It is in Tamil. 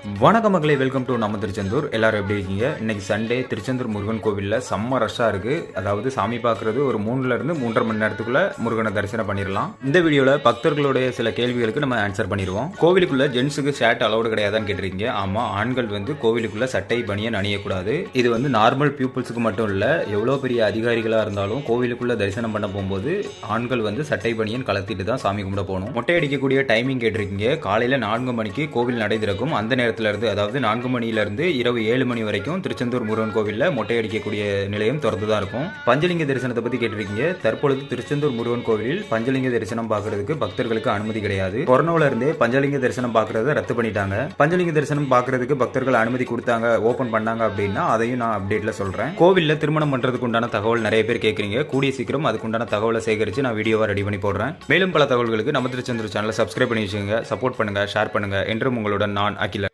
வணக்கம் மகளே வெல்கம் டு நம்ம திருச்செந்தூர். எல்லாரும் எப்படி இருக்கீங்க? இன்னைக்கு சண்டே திருச்செந்தூர் முருகன் கோவிலில் செம்ம ரஷ்ஷாக இருக்கு. அதாவது சாமி பார்க்கறது ஒரு மூணுல இருந்து மூன்றரை மணி நேரத்துக்குள்ள முருகனை தரிசனம் பண்ணிடலாம். இந்த வீடியோவில் பக்தர்களுடைய சில கேள்விகளுக்கு நம்ம ஆன்சர் பண்ணிடுவோம். கோவிலுக்குள்ள ஜென்ஸுக்கு ஷர்ட் அலௌடு கிடையாதான்னு கேட்டிருக்கீங்க. ஆமா ஆண்கள் வந்து கோவிலுக்குள்ள சட்டை பனியன் அணியக்கூடாது. இது வந்து நார்மல் பீப்புள்ஸுக்கு மட்டும் இல்லை எவ்வளோ பெரிய அதிகாரிகளாக இருந்தாலும் கோவிலுக்குள்ள தரிசனம் பண்ண போகும்போது ஆண்கள் வந்து சட்டை பனியன் கலத்திட்டு தான் சாமி கும்பிட போகணும். மொட்டை அடிக்கக்கூடிய டைமிங் கேட்டிருக்கீங்க. காலையில் நான்கு மணிக்கு கோவில் நடை திறக்கும். அந்த நேரம் இருந்து அதாவது நான்கு மணியிலிருந்து இருந்து இரவு ஏழு மணி வரைக்கும் திருச்செந்தூர் முருகன் கோவிலில் மொட்டை அடிக்கக்கூடிய நிலையம் திறந்து தான் இருக்கும். பஞ்சலிங்க தரிசனத்தை பத்தி கேட்டிருக்கீங்க. தற்பொழுது திருச்செந்தூர் முருகன் கோவிலில் பஞ்சலிங்க தரிசனம் பார்க்கறதுக்கு பக்தர்களுக்கு அனுமதி கிடையாது. கொரோனாவில இருந்தே பஞ்சலிங்க தரிசனம் பார்க்கறத ரத்து பண்ணிட்டாங்க. பஞ்சலிங்க தரிசனம் பார்க்கறதுக்கு பக்தர்கள் அனுமதி கொடுத்தாங்க ஓபன் பண்ணாங்க அப்படின்னா அதையும் நான் அப்டேட்ல சொல்றேன். கோவிலில் திருமணம் பண்றதுக்கு உண்டான தகவல் நிறைய பேர் கேட்குறீங்க. கூடிய சீக்கிரம் அதுக்குண்டான தகவலை சேகரித்து நான் வீடியோவை ரெடி பண்ணி போடுறேன். மேலும் பல தகவல்களுக்கு நம்ம திருச்செந்தூர் சேனலை சப்ஸ்கிரைப் பண்ணி வச்சுக்கோங்க. சப்போர்ட் பண்ணுங்க ஷேர் பண்ணுங்க. என்றும் உங்களுடன் நான் அகில